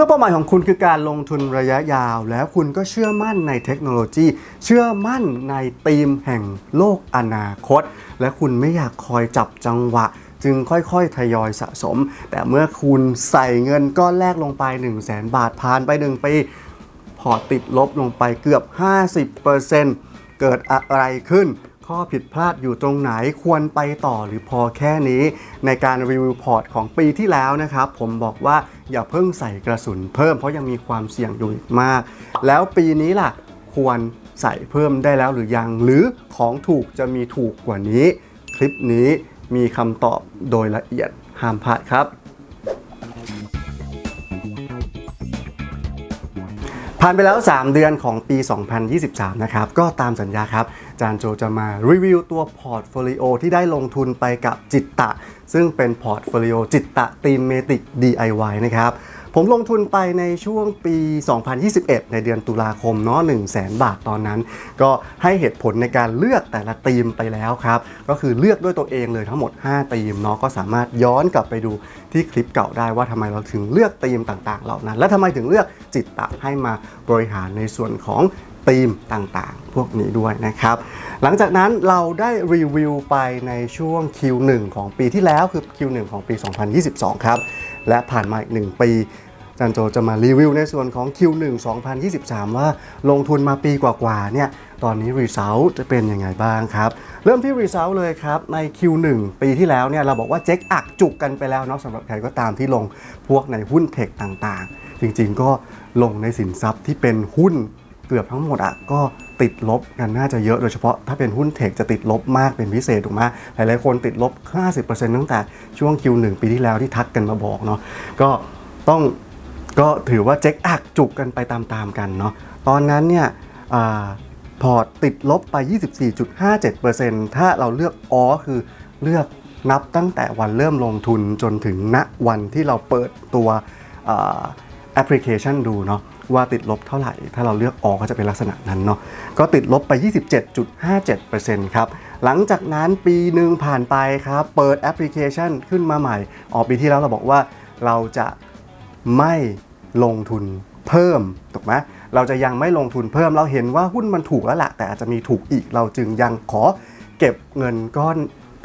มื่อเป้าหมายของคุณคือการลงทุนระยะยาว แล้วคุณก็เชื่อมั่นในเทคโนโลยี เชื่อมั่นในธีมแห่งโลกอนาคต และคุณไม่อยากคอยจับจังหวะ จึงค่อยๆ ทยอยสะสม แต่เมื่อคุณใส่เงินก้อนแรกลงไป 1 0 0 0 0แบาทผ่านไป 1 ปีพอตติดลบลงไปเกือบ 50%เกิดอะไรขึ้น ข้อผิดพลาดอยู่ตรงไหนควรไปต่อหรือพอแค่นี้ ในการรีวิวพอร์ตของปีที่แล้วนะครับ ผมบอกว่า อย่าเพิ่งใส่กระสุนเพิ่มเพราะยังมีความเสี่ยงอยู่มาก แล้วปีนี้ล่ะควรใส่เพิ่มได้แล้วหรือยัง หรือของถูกจะมีถูกกว่านี้ คลิปนี้มีคำตอบโดยละเอียดห้ามพลาดครับผ่านไปแล้ว 3 เดือนของปี 2023 นะครับ ก็ตามสัญญาครับ จารย์โจจะมารีวิวตัวพอร์ตโฟลิโอที่ได้ลงทุนไปกับจิตตะ ซึ่งเป็นพอร์ตโฟลิโอจิตตะตีมเมติก DIY นะครับ ผมลงทุนไปในช่วงปี 2021 ในเดือนตุลาคมเนาะ1 0 0 0 0แบาทตอนนั้น ก็ให้เหตุผลในการเลือกแต่ละธีมไปแล้วครับ ก็คือเลือกด้วยตัวเองเลยทั้งหมด 5 ธีมเนาะก็สามารถย้อนกลับไปดูที่คลิปเก่าได้ว่าทำไมเราถึงเลือกธีมต่างๆ เหล่านั้น และทำไมถึงเลือกจิตตะให้มาบริหารในส่วนของธีมต่างๆ พวกนี้ด้วยนะครับ หลังจากนั้นเราได้รีวิวไปในช่วง Q1 ของปีที่แล้วคือ Q1 ของปี 2022 ครับ และผ่านมาอีก 1 ปี จันโจจะมารีวิวในส่วนของ Q1 2023 ว่าลงทุนมาปีกว่าๆเนี่ยตอนนี้ Result จะเป็นยังไงบ้างครับ เริ่มที่ Result เลยครับ ใน Q1 ปีที่แล้วเนี่ยเราบอกว่าเจ๊กอักจุกกันไปแล้วเนาะสำหรับใครก็ตามที่ลงพวกในหุ้นเทคต่างๆ จริงๆก็ลงในสินทรัพย์ที่เป็นหุ้นเกือบทั้งหมดอะก็ติดลบกันน่าจะเยอะโดยเฉพาะถ้าเป็นหุ้นเทคจะติดลบมากเป็นพิเศษถูกไหมหลายๆคนติดลบ 50%ตั้งแต่ช่วง Q1 ปีที่แล้วที่ทักกันมาบอกเนาะก็ต้อง ก็ถือว่าเจ๊กอักจุกกันไปตามๆกันเนาะตอนนั้นเนี่ยอพอร์ตติดลบไป 24.57%ถ้าเราเลือกอ๋อคือเลือกนับตั้งแต่วันเริ่มลงทุนจนถึงณวันที่เราเปิดตัวแอปพลิเคชันดูเนาะว่าติดลบเท่าไหร่ ถ้าเราเลือกออก็จะเป็นลักษณะนั้นเนาะก็ติดลบไป 27.57%ครับ หลังจากนั้นปีหนึ่งผ่านไปครับ เปิดแอปพลิเคชันขึ้นมาใหม่ ออกปีที่แล้วเราบอกว่าเราจะไม่ ลงทุนเพิ่มถูกไหมเราจะยังไม่ลงทุนเพิ่มเราเห็นว่าหุ้นมันถูกแล้วแหละแต่อาจจะมีถูกอีกเราจึงยังขอเก็บเงินก้อน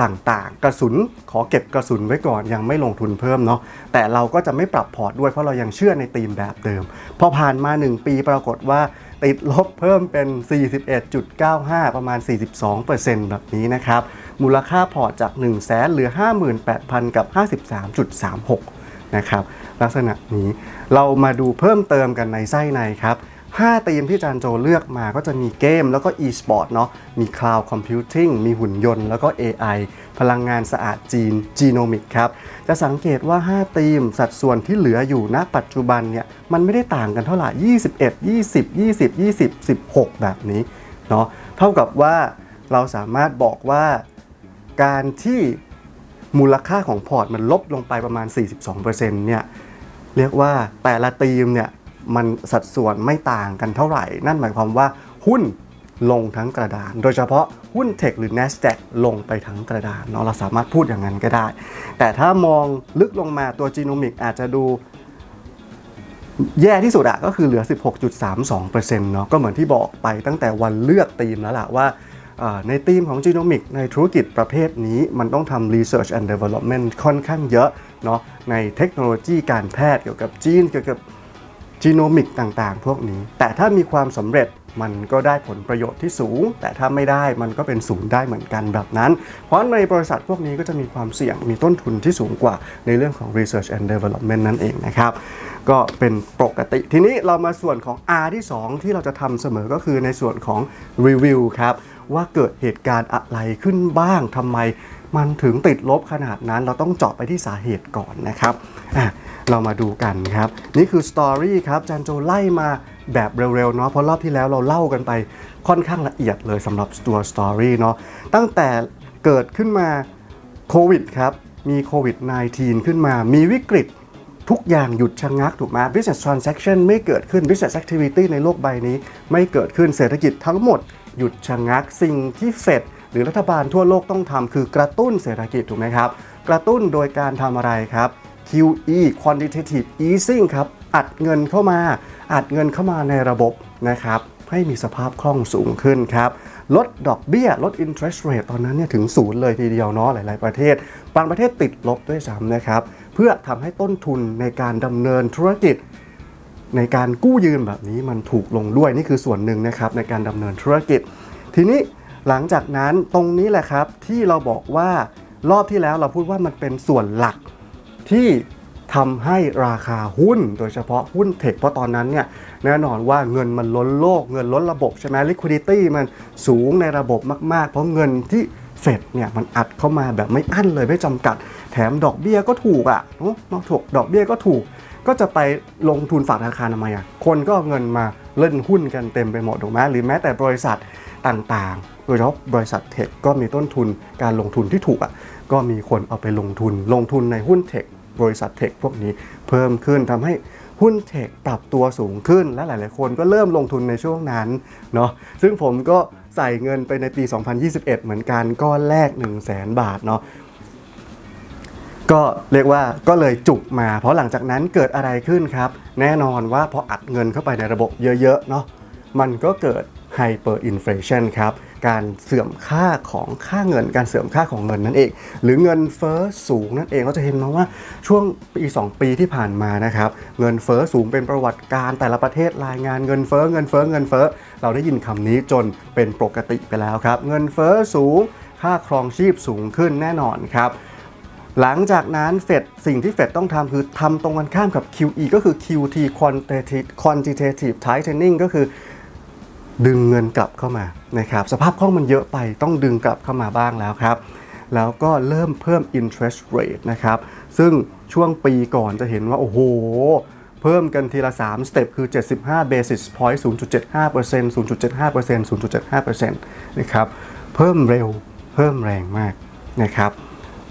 ต่างๆ กระสุนขอเก็บกระสุนไว้ก่อนยังไม่ลงทุนเพิ่มเนาะแต่เราก็จะไม่ปรับพอร์ตด้วยเพราะเรายังเชื่อในธีมแบบเดิม พอผ่านมา 1 ปีปรากฏว่าติดลบเพิ่มเป็น 41.95 ประมาณ 42%แบบนี้นะครับ มูลค่าพอร์ตจาก 1 0 0 0 0แสนเหลือ 58,000 กับ 53.36 นะครับ ลักษณะนี้เรามาดูเพิ่มเติมกันในไส้ในครับ5ธีมที่จานโจเลือกมาก็จะมีเกมแล้วก็ e-sport เนาะมี cloud computing มีหุ่นยนต์ แล้วก็ AI พลังงานสะอาดจีน genomic ครับ จะสังเกตว่า 5 ธีมสัดส่วนที่เหลืออยู่ณปัจจุบันเนี่ย มันไม่ได้ต่างกันเท่าไหร่ 21 20 20 20 16 แบบนี้เนาะเท่ากับว่าเราสามารถบอกว่าการที่ มูลค่าของพอร์ตมันลบลงไปประมาณ 42%เนี่ยเรียกว่าแต่ละธีมเนี่ยมันสัดส่วนไม่ต่างกันเท่าไหร่ นั่นหมายความว่าหุ้นลงทั้งกระดาน โดยเฉพาะหุ้นเทคหรือ NASDAQ ลงไปทั้งกระดานเนาะเราสามารถพูดอย่างนั้นก็ได้ แต่ถ้ามองลึกลงมาตัวจีโนมิกอาจจะดูแย่ที่สุดอะก็คือเหลือ 16.32%เนาะก็เหมือนที่บอกไปตั้งแต่วันเลือกธีมแล้วล่ะว่า ในธีมของจีโนมิกในธุรกิจประเภทนี้มันต้องทำ Research and Development ค่อนข้างเยอะเนาะในเทคโนโลยีการแพทย์เกี่ยวกับจีนเกี่ยวกับจีโนมิกต่างๆ พวกนี้ แต่ถ้ามีความสำเร็จ มันก็ได้ผลประโยชน์ที่สูง แต่ถ้าไม่ได้มันก็เป็นศูนย์ได้เหมือนกันแบบนั้น เพราะในบริษัทพวกนี้ก็จะมีความเสี่ยงมีต้นทุนที่สูงกว่าในเรื่องของ Research and Development นั่นเองนะครับ ก็เป็นปกติ ทีนี้เรามาส่วนของ R ที่ 2 ที่เราจะทำเสมอก็คือในส่วนของ Review ครับว่าเกิดเหตุการณ์อะไรขึ้นบ้างทำไมมันถึงติดลบขนาดนั้นเราต้องเจาะไปที่สาเหตุก่อนนะครับอะ เรามาดูกันครับ นี่คือสตอรี่ครับจันโจไล่มาแบบเร็วๆเนาะเพราะรอบที่แล้วเราเล่ากันไปค่อนข้างละเอียดเลยสำหรับตัวสตอรี่เนาะตั้งแต่เกิดขึ้นมาโควิดครับ มีโควิด -19 ขึ้นมา มีวิกฤตทุกอย่างหยุดชะงักถูกไหม business transaction ไม่เกิดขึ้น business activity ในโลกใบนี้ ไม่เกิดขึ้นเศรษฐกิจทั้งหมดหยุดชะงักสิ่งที่เฟดหรือรัฐบาลทั่วโลกต้องทำคือกระตุ้นเศรษฐกิจถูกไหมครับ กระตุ้นโดยการทำอะไรครับ QE quantitative easing ครับ อัดเงินเข้ามา อัดเงินเข้ามาในระบบนะครับ ให้มีสภาพคล่องสูงขึ้นครับ ลดดอกเบี้ย ลด interest rate ตอนนั้นเนี่ยถึงศูนย์เลยทีเดียวเนาะ หลาย ๆ ประเทศ บางประเทศติดลบด้วยซ้ำนะครับ เพื่อทำให้ต้นทุนในการดำเนินธุรกิจในการกู้ยืมแบบนี้มันถูกลงด้วยนี่คือส่วนหนึ่งนะครับในการดำเนินธุรกิจ ทีนี้หลังจากนั้นตรงนี้แหละครับที่เราบอกว่ารอบที่แล้วเราพูดว่ามันเป็นส่วนหลัก ที่ทำให้ราคาหุ้นโดยเฉพาะหุ้นเทคเพราะตอนนั้นเนี่ยแน่นอนว่าเงินมันล้นโลกเงินล้นระบบใช่ไหม liquidity มันสูงในระบบมาก ๆ เพราะเงินที่เฟดเนี่ยมันอัดเข้ามาแบบไม่อั้นเลยไม่จำกัด แถมดอกเบี้ยก็ถูกอะเนอะเนอะถูกดอกเบี้ยก็ถูก ก็จะไปลงทุนฝากธนาคารทำไมอะคนก็เอาเงินมาเล่นหุ้นกันเต็มไปหมดถูกไหมหรือแม้แต่บริษัทต่างๆโดยเฉพาะบริษัทเทคก็มีต้นทุนการลงทุนที่ถูกอะก็มีคนเอาไปลงทุนลงทุนในหุ้นเทค บริษัทเทคพวกนี้เพิ่มขึ้นทำให้หุ้นเทคปรับตัวสูงขึ้น และหลาย ๆ คนก็เริ่มลงทุนในช่วงนั้นเนาะซึ่งผมก็ใส่เงินไปในปี 2021 เหมือนกันก้อนแรก 1 0 0 0 0แบาทเนาะก็เรียกว่าก็เลยจุกมา เพราะหลังจากนั้นเกิดอะไรขึ้นครับ แน่นอนว่าพออัดเงินเข้าไปในระบบเยอะ ๆ เนาะมันก็เกิด hyperinflation ครับ การเสื่อมค่าของค่าเงิน การเสื่อมค่าของเงินนั่นเอง หรือเงินเฟ้อสูงนั่นเองเราจะเห็นมาว่าช่วงปี2ปีที่ผ่านมานะครับเงินเฟ้อสูงเป็นประวัติการแต่ละประเทศรายงานเงินเฟ้อเงินเฟ้อเงินเฟ้อเราได้ยินคำนี้จนเป็นปกติไปแล้วครับ เงินเฟ้อสูง ค่าครองชีพสูงขึ้นแน่นอนครับหลังจากนั้นเฟดสิ่งที่เฟดต้องทำคือทำตรงกันข้ามกับ QE ก็คือ QT quantitative quantitative tightening ก็คือ ดึงเงินกลับเข้ามานะครับสภาพคล่องมันเยอะไปต้องดึงกลับเข้ามาบ้างแล้วครับ แล้วก็เริ่มเพิ่ม interest rate นะครับ ซึ่งช่วงปีก่อนจะเห็นว่า โอ้โห เพิ่มกันทีละ 3 สเต็ปคือ 75 basis point 0.75% 0.75% 0.75%นะครับ เพิ่มเร็วเพิ่มแรงมากนะครับ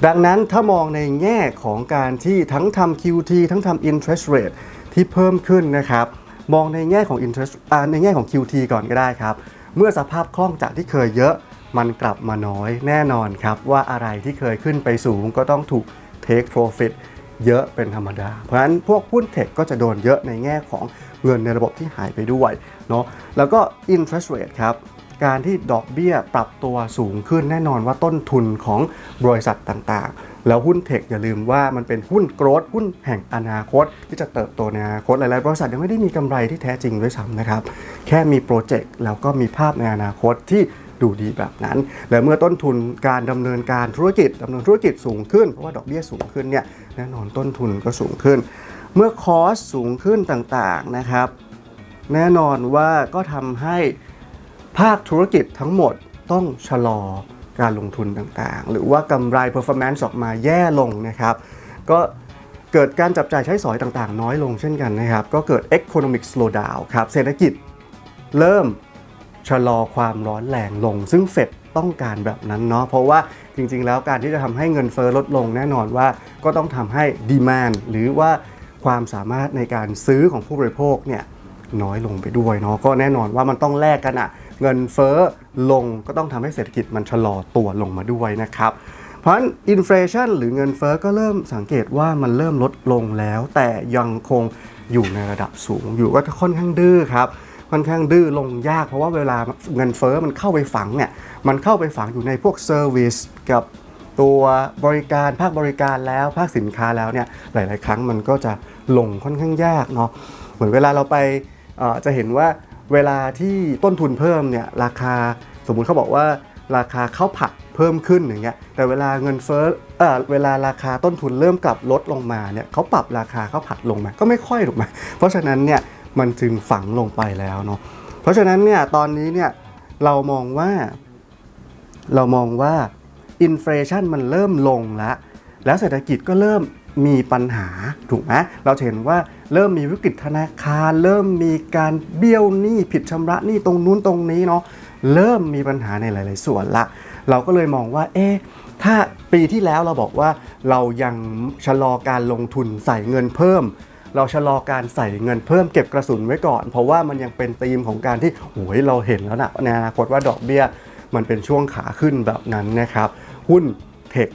ดังนั้นถ้ามองในแง่ของการที่ทั้งทำ QT ทั้งทำ interest rate ที่เพิ่มขึ้นนะครับ มองในแง่ของ interest ในแง่ของ QT ก่อนก็ได้ครับ เมื่อสภาพคล่องจากที่เคยเยอะมันกลับมาน้อยแน่นอนครับ ว่าอะไรที่เคยขึ้นไปสูงก็ต้องถูก take profit เยอะเป็นธรรมดา เพราะฉะนั้นพวกหุ้นเทคก็จะโดนเยอะในแง่ของเงินในระบบที่หายไปด้วยเนาะแล้วก็ interest rate ครับ การที่ดอกเบี้ยปรับตัวสูงขึ้นแน่นอนว่าต้นทุนของบริษัทต่างๆ แล้วหุ้นเทคอย่าลืมว่ามันเป็นหุ้นโกรดหุ้นแห่งอนาคต ที่จะเติบโตในอนาคตหลายๆบริษัทยังไม่ได้มีกำไรที่แท้จริงด้วยซ้ำนะครับ แค่มีโปรเจกต์แล้วก็มีภาพในอนาคตที่ดูดีแบบนั้น และเมื่อต้นทุนการดำเนินการธุรกิจดำเนินธุรกิจสูงขึ้นเพราะว่าดอกเบี้ยสูงขึ้นเนี่ยแน่นอนต้นทุนก็สูงขึ้น เมื่อคอสสูงขึ้นต่างๆนะครับ แน่นอนว่าก็ทำให้ภาคธุรกิจทั้งหมดต้องชะลอ การลงทุนต่างๆ หรือว่ากำไร performance ออกมาแย่ลงนะครับ ก็เกิดการจับจ่ายใช้สอยต่างๆ น้อยลงเช่นกันนะครับ ก็เกิด economic slowdown ครับ เศรษฐกิจเริ่มชะลอความร้อนแรงลง ซึ่งเฟดต้องการแบบนั้นเนาะ เพราะว่าจริงๆ แล้วการที่จะทำให้เงินเฟ้อลดลงแน่นอนว่าก็ต้องทำให้ demand หรือว่าความสามารถในการซื้อของผู้บริโภคเนี่ย น้อยลงไปด้วยเนาะก็แน่นอนว่ามันต้องแลกกันอะเงินเฟ้อลงก็ต้องทำให้เศรษฐกิจมันชะลอตัวลงมาด้วยนะครับเพราะฉะนั้นอินฟลชันหรือเงินเฟ้อก็เริ่มสังเกตว่ามันเริ่มลดลงแล้ว แต่ยังคงอยู่ในระดับสูงอยู่ก็ค่อนข้างดื้อครับค่อนข้างดื้อลงยากเพราะว่าเวลาเงินเฟ้อมันเข้าไปฝังเนี่ยมันเข้าไปฝังอยู่ในพวกเซอร์วิสกับตัวบริการภาคบริการแล้วภาคสินค้าแล้วเนี่ยหลาย ๆ ครั้งมันก็จะลงค่อนข้างยากเนาะเหมือนเวลาเราไป จะเห็นว่าเวลาที่ต้นทุนเพิ่มเนี่ยราคาสมมุติเขาบอกว่าราคาข้าวผัดเพิ่มขึ้นอย่างเงี้ยแต่เวลาเงินเฟ้อเออเวลาราคาต้นทุนเริ่มกลับลดลงมาเนี่ยเขาปรับราคาข้าวผัดลงมาก็ไม่ค่อยถูกไหมเพราะฉะนั้นเนี่ยมันจึงฝังลงไปแล้วเนาะเพราะฉะนั้นเนี่ยตอนนี้เนี่ยเรามองว่า เรามองว่าอินฟลชันมันเริ่มลงแล้วแล้วเศรษฐกิจก็เริ่ม มีปัญหาถูกไหมเราเห็นว่าเริ่มมีวิกฤตธนาคาร เริ่มมีการเบี้ยวหนี้ผิดชำระหนี้ตรงนู้นตรงนี้เนาะเริ่มมีปัญหาในหลาย ๆ ส่วนละ เราก็เลยมองว่า เอ๊ะถ้าปีที่แล้วเราบอกว่าเรายังชะลอการลงทุนใส่เงินเพิ่ม เราชะลอการใส่เงินเพิ่มเก็บกระสุนไว้ก่อน เพราะว่ามันยังเป็นธีมของการที่โอ้ยเราเห็นแล้วนะในอนาคตว่าดอกเบี้ย มันเป็นช่วงขาขึ้นแบบนั้นนะครับ หุ้นเทค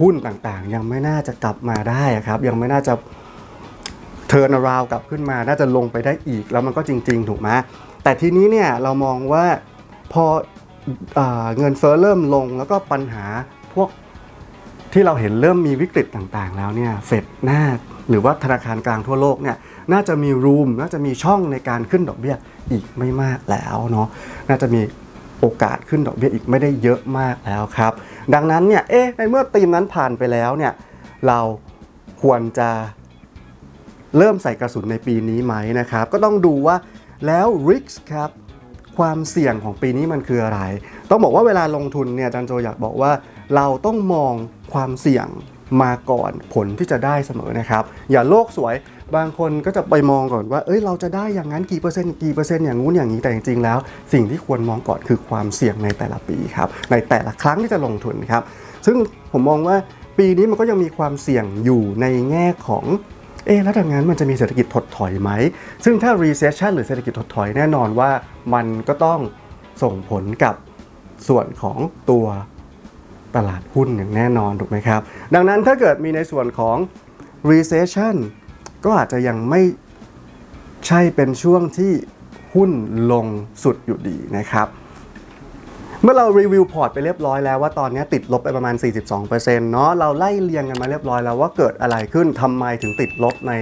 หุ้นต่างๆ ยังไม่น่าจะกลับมาได้ครับ ยังไม่น่าจะ turn around กลับขึ้นมา น่าจะลงไปได้อีกแล้วมันก็จริง ๆ ถูกไหมแต่ทีนี้เนี่ยเรามองว่าพออาเงินเฟ้อเริ่มลงแล้วก็ปัญหาพวกที่เราเห็นเริ่มมีวิกฤตต่างๆ แล้วเนี่ยเฟดหน่าหรือว่าธนาคารกลางทั่วโลกเนี่ยน่าจะมีรูมน่าจะมีช่องในการขึ้นดอกเบี้ยอีกไม่มากแล้วเนาะน่าจะมี โอกาสขึ้นดอกเบี้ยอีกไม่ได้เยอะมากแล้วครับ ดังนั้นเนี่ยเอ๊ะในเมื่อธีมนั้นผ่านไปแล้วเนี่ยเราควรจะเริ่มใส่กระสุนในปีนี้ไหมนะครับ ก็ต้องดูว่าแล้ว risk ครับความเสี่ยงของปีนี้มันคืออะไร ต้องบอกว่าเวลาลงทุนเนี่ยจันโจอยากบอกว่า เราต้องมองความเสี่ยง มาก่อนผลที่จะได้เสมอนะครับ อย่าโลกสวยบางคนก็จะไปมองก่อนว่า เอ้ย เราจะได้อย่างนั้นกี่เปอร์เซ็นต์ กี่เปอร์เซ็นต์อย่างงู้นอย่างนี้ แต่จริงๆ แล้ว สิ่งที่ควรมองก่อนคือความเสี่ยงในแต่ละปีครับ ในแต่ละครั้งที่จะลงทุนครับ ซึ่งผมมองว่าปีนี้มันก็ยังมีความเสี่ยงอยู่ในแง่ของ เอ๊แล้วดังนั้นมันจะมีเศรษฐกิจถดถอยไหม ซึ่งถ้า recession หรือเศรษฐกิจถดถอยแน่นอนว่า มันก็ต้องส่งผลกับส่วนของตัว ตลาดหุ้นอย่างแน่นอนถูกไหมครับ ดังนั้นถ้าเกิดมีในส่วนของ recession ก็อาจจะยังไม่ใช่เป็นช่วงที่หุ้นลงสุดอยู่ดีนะครับ เมื่อเรารีวิวพอร์ตไปเรียบร้อยแล้วว่าตอนนี้ติดลบไปประมาณ 42%เนาะเราไล่เรียงกันมาเรียบร้อยแล้วว่าเกิดอะไรขึ้นทำไมถึงติดลบใน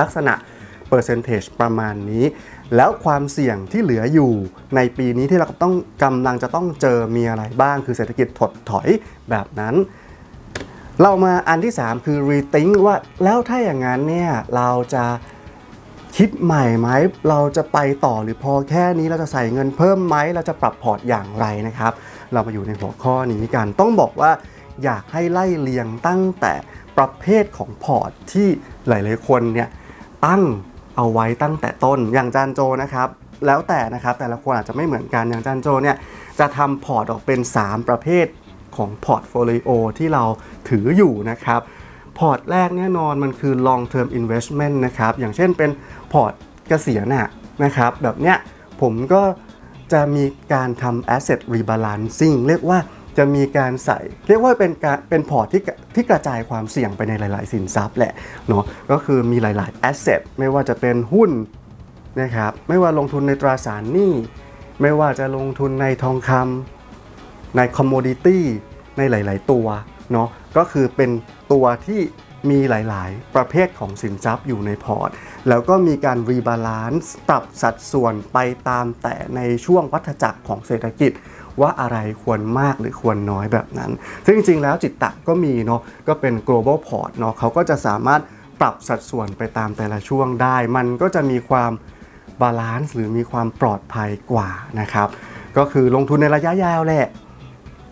ลักษณะเปอร์เซนเทจประมาณนี้ แล้วความเสี่ยงที่เหลืออยู่ในปีนี้ที่เราต้องกำลังจะต้องเจอมีอะไรบ้าง คือเศรษฐกิจถดถอยแบบนั้น เรามาอันที่ 3 คือ rethink ว่าแล้วถ้าอย่างนั้นเนี่ยเราจะคิดใหม่ไหมเราจะไปต่อหรือพอแค่นี้เราจะใส่เงินเพิ่มไหมเราจะปรับพอร์ตอย่างไรนะครับ เรามาอยู่ในหัวข้อนี้กันต้องบอกว่าอยากให้ไล่เรียงตั้งแต่ประเภทของพอร์ตที่หลาย ๆ คนเนี่ยตั้ง เอาไว้ตั้งแต่ต้นอย่างจานโจนะครับ แล้วแต่นะครับแต่ละคนอาจจะไม่เหมือนกันอย่างจานโจเนี่ยจะทำพอร์ตออกเป็น 3 ประเภทของพอร์ตโฟลิโอที่เราถืออยู่นะครับพอร์ตแรกแน่นอนมันคือ long term investment นะครับ อย่างเช่นเป็นพอร์ตเกษียณน่ะนะครับ แบบเนี้ยผมก็จะมีการทำ asset rebalancing เรียกว่า จะมีการใส่ เรียกว่าเป็นการเป็นพอร์ตที่ที่กระจายความเสี่ยงไปในหลาย ๆ สินทรัพย์แหละเนาะก็คือมีหลายๆ asset ไม่ว่าจะเป็นหุ้นนะครับไม่ว่าลงทุนในตราสารหนี้ไม่ว่าจะลงทุนในทองคำในคอมมดิตี้ในหลาย ๆ ตัวเนาะก็คือเป็นตัวที่มีหลาย ๆ ประเภทของสินทรัพย์อยู่ในพอร์ต แล้วก็มีการรีบาลานซ์ปรับสัดส่วนไปตามแต่ในช่วงวัฏจักรของเศรษฐกิจ ว่าอะไรควรมากหรือควรน้อยแบบนั้น ซึ่งจริงๆแล้วจิตตะก็มีเนาะก็เป็น global port เนาะเขาก็จะสามารถปรับสัดส่วนไปตามแต่ละช่วงได้ มันก็จะมีความบาลานซ์หรือมีความปลอดภัยกว่านะครับ ก็คือลงทุนในระยะยาวแหละ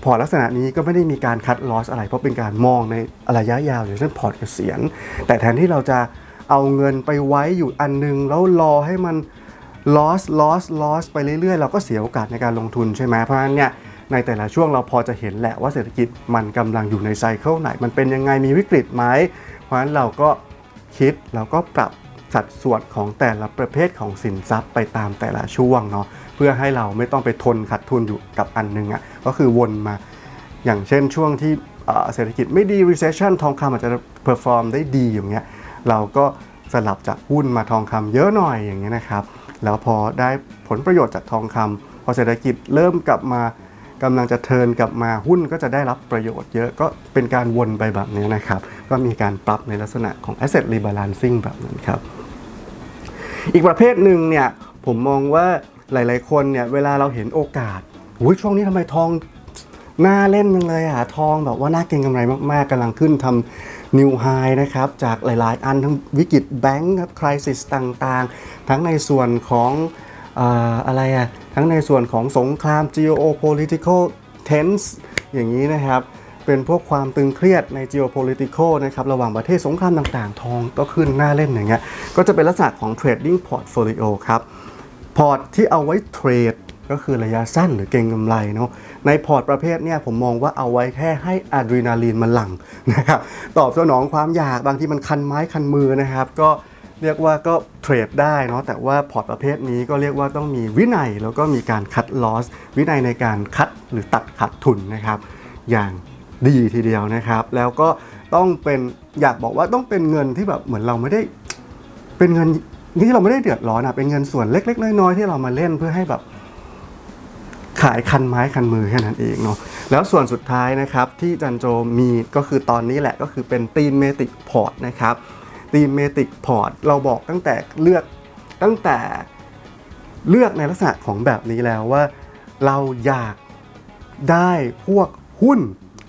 พอร์ตลักษณะนี้ก็ไม่ได้มีการคัดลอสอะไร เพราะเป็นการมองในระยะยาวอย่างเช่นพอร์ตเกษียณแต่แทนที่เราจะเอาเงินไปไว้อยู่อันนึง แล้วรอให้มัน loss loss loss ไปเรื่อยๆ เราก็เสียโอกาสในการลงทุนใช่ไหมเพราะฉะนั้นเนี่ยในแต่ละช่วงเราพอจะเห็นแหละว่าเศรษฐกิจมันกำลังอยู่ในไซเคิลไหน มันเป็นยังไงมีวิกฤตไหมเพราะฉะนั้นเราก็คิดเราก็ปรับสัดส่วนของแต่ละประเภทของสินทรัพย์ไปตามแต่ละช่วงเนาะเพื่อให้เราไม่ต้องไปทนขาดทุนอยู่กับอันนึงอะ่ะก็คือวนมาอย่างเช่นช่วงที่เศรษฐกิจไม่ดี recession ทองคำอาจจะ perform ได้ดีอย่างเงี้ยเราก็สลับจากหุ้นมาทองคำเยอะหน่อยอย่างเงี้ยนะครับ แล้วพอได้ผลประโยชน์จากทองคำพอเศรษฐกิจเริ่มกลับมากำลังจะเทิร์นกลับมาหุ้นก็จะได้รับประโยชน์เยอะก็เป็นการวนไปแบบนี้นะครับ ก็มีการปรับในลักษณะของ asset rebalancing แบบนั้นครับ อีกประเภทหนึ่งเนี่ยผมมองว่าหลาย ๆ คนเนี่ยเวลาเราเห็นโอกาสอุ้ยช่วงนี้ทำไมทองน่าเล่นจังเลยอะทองแบบว่าน่าเก็งกำไรมาก ๆกำลังขึ้นทำ นิวไฮนะครับจากหลาย ๆ อันทั้งวิกฤตแบงก์ครับคริสิสต่าง ๆ ทั้งในส่วนของออะไรอะทั้งในส่วนของสงคราม geopolitical tense อย่างนี้นะครับ เป็นพวกความตึงเครียดใน geopolitical นะครับ ระหว่างประเทศสงครามต่างๆ ทองก็ขึ้นหน้าเล่นอย่างเงี้ย ก็จะเป็นลักษณะของ trading portfolio ครับ พอร์ตที่เอาไว้เทรด ก็คือระยะสั้นหรือเก็งกำไรเนาะในพอร์ตประเภทเนี่ยผมมองว่าเอาไว้แค่ให้อะดรีนาลีนมันหลั่งนะครับตอบสนองความอยากบางที่มันคันไม้คันมือนะครับ ก็เรียกว่าก็เทรดได้เนาะแต่ว่าพอร์ตประเภทนี้ก็เรียกว่าต้องมีวินัยแล้วก็มีการคัดลอสวินัยในการคัดหรือตัดขาดทุนนะครับ อย่างดีทีเดียวนะครับ แล้วก็ต้องเป็นอยากบอกว่าต้องเป็นเงินที่แบบเหมือนเราไม่ได้เป็นเงินที่เราไม่ได้เดือดร้อนอะเป็นเงินส่วนเล็ก ๆ น้อยๆที่เรามาเล่นเพื่อให้แบบ ขายคันไม้คันมือแค่นั้นเองเนาะแล้วส่วนสุดท้ายนะครับที่จันโจมีก็คือตอนนี้แหละก็คือเป็นตีมเมติกพอร์ตนะครับตีมเมติกพอร์ตเราบอกตั้งแต่เลือกตั้งแต่เลือกในลักษณะของแบบนี้แล้วว่า เราอยากได้พวกหุ้น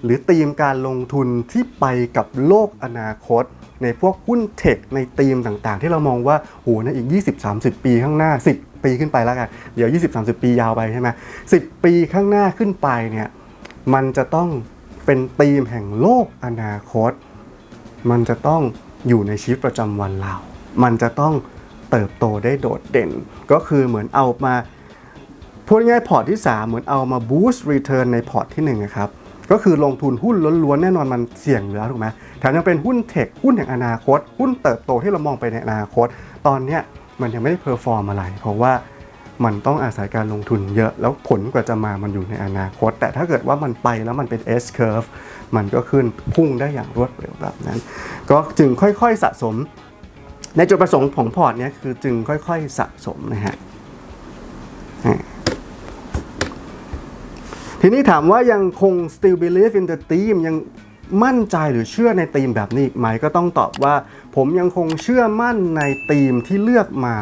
หรือธีมการลงทุนที่ไปกับโลกอนาคต ในพวกหุ้นเทคในธีมต่างๆ ที่เรามองว่าโหในอีก 20-30 ปีข้างหน้า 10 ปีขึ้นไปแล้วกันเดี๋ยว 20-30 ปียาวไปใช่ไหม10ปีข้างหน้าขึ้นไปเนี่ยมันจะต้องเป็นธีมแห่งโลกอนาคต มันจะต้องอยู่ในชีวิตประจำวันเรา มันจะต้องเติบโตได้โดดเด่น ก็คือเหมือนเอามาพูดง่ายๆพอร์ตที่ 3 เหมือนเอามาบูสต์รีเทิร์นในพอร์ตที่1นะครับก็คือลงทุนหุ้นล้วนๆแน่นอนมันเสี่ยงอยู่แล้วถูกไหมแถมยังเป็นหุ้นเทคหุ้นแห่งอนาคต หุ้นเติบโตที่เรามองไปในอนาคต ตอนเนี้ย มันยังไม่ได้เพอร์ฟอร์มอะไร เพราะว่ามันต้องอาศัยการลงทุนเยอะแล้วผลกว่าจะมามันอยู่ในอนาคต แต่ถ้าเกิดว่ามันไปแล้วมันเป็น S curve มันก็ขึ้นพุ่งได้อย่างรวดเร็วแบบนั้น ก็จึงค่อยๆสะสม ในจุดประสงค์ของพอร์ตเนี้ยคือจึงค่อยๆสะสมนะฮะทีนี้ถามว่ายังคง still believe in the team ยัง มั่นใจหรือเชื่อในทีมแบบนี้ไหมก็ต้องตอบว่า ผมยังคงเชื่อมั่นในทีมที่เลือกมา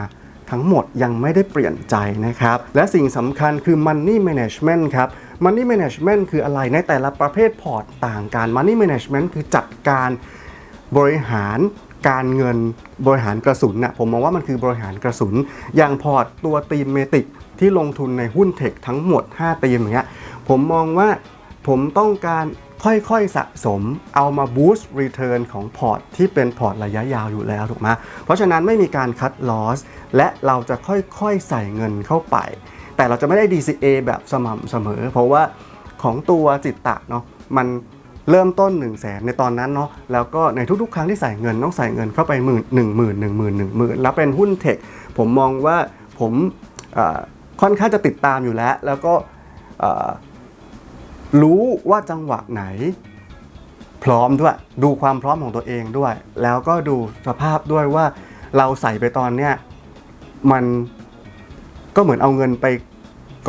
ทั้งหมดยังไม่ได้เปลี่ยนใจนะครับ และสิ่งสำคัญคือ money management ครับ money management คืออะไรในแต่ละประเภทพอร์ตต่างกัน money management คือจัดการบริหารการเงินบริหารกระสุนนะผมมองว่ามันคือบริหารกระสุน อย่างพอร์ตตัวทีมเมติกที่ลงทุนในหุ้นเทคทั้งหมด5ทีมอย่างเงี้ยผมมองว่าผมต้องการ ค่อยๆสะสมเอามาบูสต์รีเทิร์นของพอร์ตที่เป็นพอร์ตระยะยาวอยู่แล้วถูกไหมเพราะฉะนั้นไม่มีการคัดลอสและเราจะค่อยๆใส่เงินเข้าไป แต่เราจะไม่ได้ DCA แบบสม่ำเสมอ เพราะว่าของตัวจิตตะเนาะมันเริ่มต้น 1 0 0 0 0แสนในตอนนั้นเนาะแล้วก็ในทุกๆ ครั้งที่ใส่เงินต้องใส่เงินเข้าไปหมื่นหนึ่งหมื่นหนึ่งหมื่นหนึ่งหมื่นแล้วเป็นหุ้นเทคผมมองว่าผมค่อนข้างจะติดตามอยู่แล้ว แล้วก็ รู้ว่าจังหวะไหน พร้อมด้วย ดูความพร้อมของตัวเองด้วย แล้วก็ดูสภาพด้วยว่าเราใส่ไปตอนเนี้ยมันก็เหมือนเอาเงินไป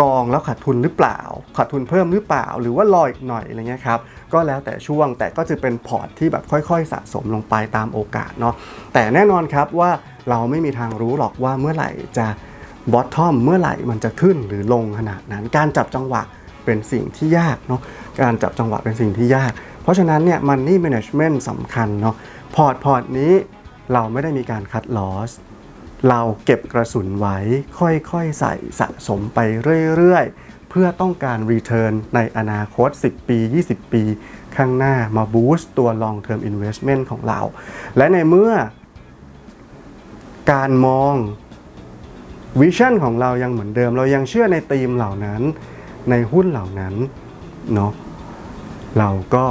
กองแล้วขาดทุนหรือเปล่า ขาดทุนเพิ่มหรือเปล่า หรือว่ารออีกหน่อยอะไรเงี้ยครับ ก็แล้วแต่ช่วงแต่ก็จะเป็นพอร์ตที่แบบค่อยๆ สะสมลงไปตามโอกาสเนาะ แต่แน่นอนครับว่าเราไม่มีทางรู้หรอกว่าเมื่อไหร่จะบอททอมเมื่อไหร่มันจะขึ้นหรือลงขนาดนั้น การจับจังหวะ เป็นสิ่งที่ยากเนาะการจับจังหวะเป็นสิ่งที่ยาก เพราะฉะนั้นเนี่ยมันนี่ management สำคัญเนาะพอร์ตพอร์ตนี้เราไม่ได้มีการคัดลอสเราเก็บกระสุนไว้ค่อยๆ ใส่สะสมไปเรื่อยๆ เพื่อต้องการ return ในอนาคต 10 ปี 20 ปี ข้างหน้ามา boost ตัว long term investment ของเรา และในเมื่อ การมองวิชั่นของเรายังเหมือนเดิม เรายังเชื่อในธีมเหล่านั้น ในหุ้นเหล่านั้นเนาะเราก็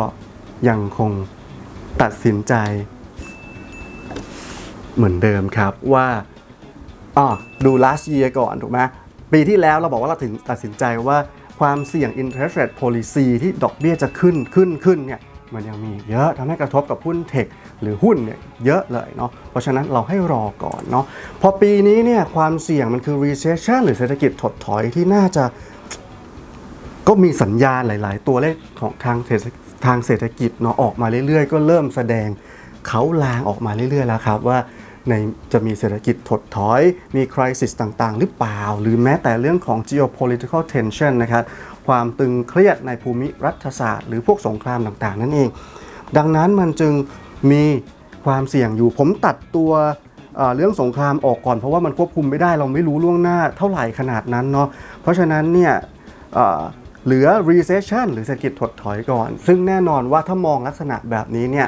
ยังคงตัดสินใจ เหมือนเดิมครับว่าอ๋อดู last year ก่อนถูกไหมปีที่แล้วเราบอกว่าเราถึงตัดสินใจว่าความเสี่ยง interest rate policy ที่ดอกเบี้ยจะขึ้นขึ้นขึ้นเนี่ยมันยังมีเยอะทำให้กระทบกับหุ้นเทคหรือหุ้นเนี่ยเยอะเลยเนาะเพราะฉะนั้นเราให้รอก่อนเนาะพอปีนี้เนี่ยความเสี่ยงมันคือ recession หรือเศรษฐกิจถดถอยที่น่าจะ ก็มีสัญญาณหลาย ๆ ตัวเลขของทางเศรษฐทางเศรษฐกิจเนาะออกมาเรื่อย ๆ ก็เริ่มแสดงเขาลางออกมาเรื่อย ๆ แล้วครับว่าในจะมีเศรษฐกิจถดถอย มีคริสิสต่าง ๆ หรือเปล่า หรือแม้แต่เรื่องของ geopolitical tension นะครับ ความตึงเครียดในภูมิรัฐศาสตร์ หรือพวกสงครามต่าง ๆ นั่นเอง ดังนั้นมันจึงมีความเสี่ยงอยู่ ผมตัดตัวเอ่อเรื่องสงครามออกก่อนเพราะว่ามันควบคุมไม่ได้เราไม่รู้ล่วงหน้าเท่าไหร่ขนาดนั้นเนาะ เพราะฉะนั้นเนี่ย เหลือ recession หรือเศรษฐกิจถดถอยก่อน ซึ่งแน่นอนว่าถ้ามองลักษณะแบบนี้เนี่ย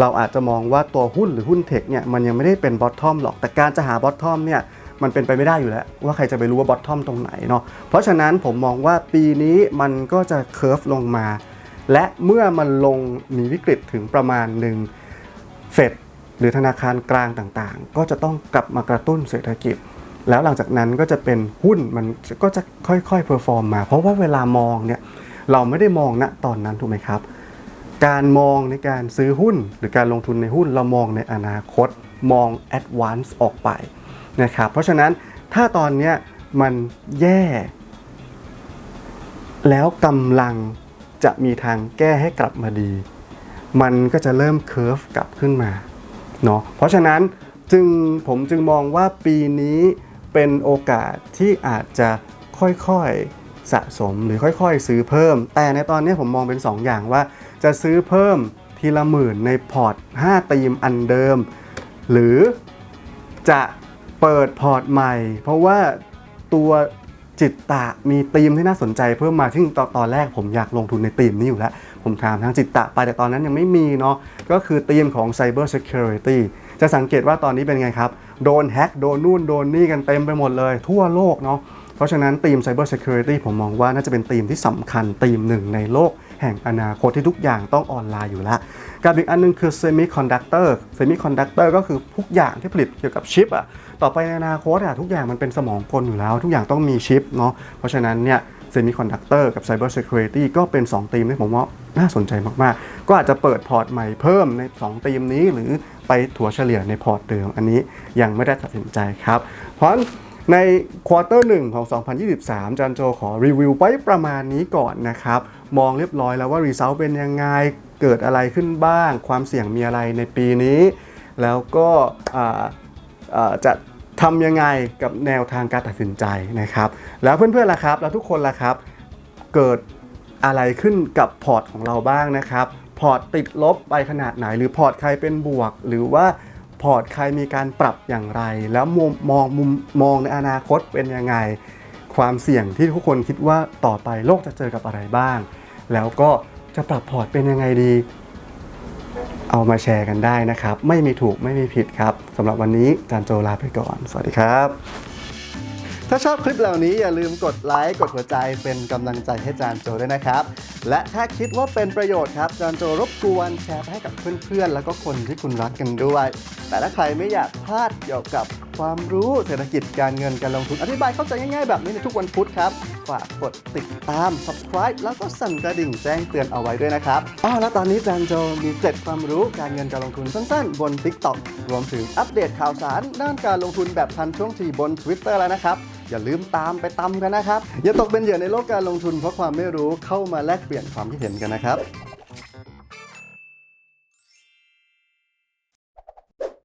เราอาจจะมองว่าตัวหุ้นหรือหุ้นเทคเนี่ยมันยังไม่ได้เป็นบอททอมหรอก แต่การจะหาบอททอมเนี่ยมันเป็นไปไม่ได้อยู่แล้ว ว่าใครจะไปรู้ว่าบอททอมตรงไหนเนาะเพราะฉะนั้นผมมองว่าปีนี้มันก็จะเคอร์ฟลงมา และเมื่อมันลงมีวิกฤตถึงประมาณหนึ่งเฟดหรือธนาคารกลางต่างๆ ก็จะต้องกลับมากระตุ้นเศรษฐกิจ แล้วหลังจากนั้นก็จะเป็นหุ้นมันก็จะค่อยๆเพอร์ฟอร์มมา เพราะว่าเวลามองเนี่ยเราไม่ได้มองณตอนนั้นถูกไหมครับ การมองในการซื้อหุ้นหรือการลงทุนในหุ้นเรามองในอนาคตมอง advance ออกไปนะครับเพราะฉะนั้นถ้าตอนเนี้ยมันแย่ แล้วกำลังจะมีทางแก้ให้กลับมาดี มันก็จะเริ่มเค r ร์ฟกลับขึ้นมาเนาะเพราะฉะนั้นจึงผมจึงมองว่าปีนี้ เป็นโอกาสที่อาจจะค่อยๆสะสมหรือค่อยๆ ซื้อเพิ่ม แต่ในตอนนี้ผมมองเป็น 2 อย่างว่า จะซื้อเพิ่มทีละหมื่นในพอร์ต 5 ตีมอันเดิม หรือจะเปิดพอร์ตใหม่ เพราะว่าตัวจิตตะมีธีมที่น่าสนใจเพิ่มมาซึ่งตอนตอนแรกผมอยากลงทุนในธีมนี้อยู่แล้ว ผมถามทางจิตตะไปแต่ตอนนั้นยังไม่มีเนาะก็คือธีมของ Cyber Security จะสังเกตว่าตอนนี้เป็นไงครับ โดนแฮ็กโดนนู่นโดนนี่กันเต็มไปหมดเลย ทั่วโลกเนาะเพราะฉะนั้นธีม Cyber Security ผมมองว่าน่าจะเป็นธีมที่สำคัญธีมหนึ่งในโลกแห่งอนาคตที่ทุกอย่างต้องออนไลน์อยู่แล้วกับอีกอันหนึงคือ Semiconductor Semiconductor ก็คือทุกอย่างที่ผลิตเกี่ยวกับชิปอะต่อไปในอนาคตอะทุกอย่างมันเป็นสมองกลอยู่แล้ว ทุกอย่างต้องมีชิปเนาะเพราะฉะนั้นเนี่ย Semiconductor กับ Cyber Security ก็เป็น2ธีมที่ผมว่า น่าสนใจมากๆ ก็อาจจะเปิดพอร์ตใหม่เพิ่มใน2ธีมนี้ หรือไปถัวเฉลี่ยในพอร์ตเดิม อันนี้ยังไม่ได้ตัดสินใจครับ เพราะในควอเตอร์หนึ่งของ 2023 จันโจขอรีวิวไว้ประมาณนี้ก่อนนะครับ มองเรียบร้อยแล้วว่า Result เป็นยังไง เกิดอะไรขึ้นบ้าง ความเสี่ยงมีอะไรในปีนี้ แล้วก็จะทำยังไงกับแนวทางการตัดสินใจนะครับ แล้วเพื่อนๆล่ะครับ แล้วทุกคนล่ะครับ เกิด อะไรขึ้นกับพอร์ตของเราบ้างนะครับ พอร์ตติดลบไปขนาดไหน หรือพอร์ตใครเป็นบวก หรือว่าพอร์ตใครมีการปรับอย่างไร แล้วมุมมองมุมมองในอนาคตเป็นยังไง ความเสี่ยงที่ทุกคนคิดว่าต่อไปโลกจะเจอกับอะไรบ้าง แล้วก็จะปรับพอร์ตเป็นยังไงดี เอามาแชร์กันได้นะครับ ไม่มีถูกไม่มีผิดครับสำหรับวันนี้จานโจลาไปก่อน สวัสดีครับ ถ้าชอบคลิปเหล่านี้อย่าลืมกดไลค์กดหัวใจเป็นกำลังใจให้จานโจด้วยนะครับ และถ้าคิดว่าเป็นประโยชน์ครับจานโจรบกวนแชร์ไปให้กับเพื่อนๆ แล้วก็คนที่คุณรักกันด้วย แต่ถ้าใครไม่อยากพลาดเกี่ยวกับความรู้เศรษฐกิจการเงินการลงทุนอธิบายเข้าใจง่ายๆ แบบนี้ในทุกวันพุธครับฝากกดติดตาม subscribe แล้วก็สั่นกระดิ่งแจ้งเตือนเอาไว้ด้วยนะครับอ้าวแล้วตอนนี้จานโจมีเกร็ดความรู้การเงินการลงทุนสั้นๆ บน TikTok รวมถึงอัปเดตข่าวสารด้านการลงทุนแบบทันช่วงทีบน Twitter แล้วนะครับอย่าลืมตามไปตำกันนะครับ อย่าตกเป็นเหยื่อในโลกการลงทุนเพราะความไม่รู้เข้ามาแลกเปลี่ยนความคิดเห็นกันนะครับ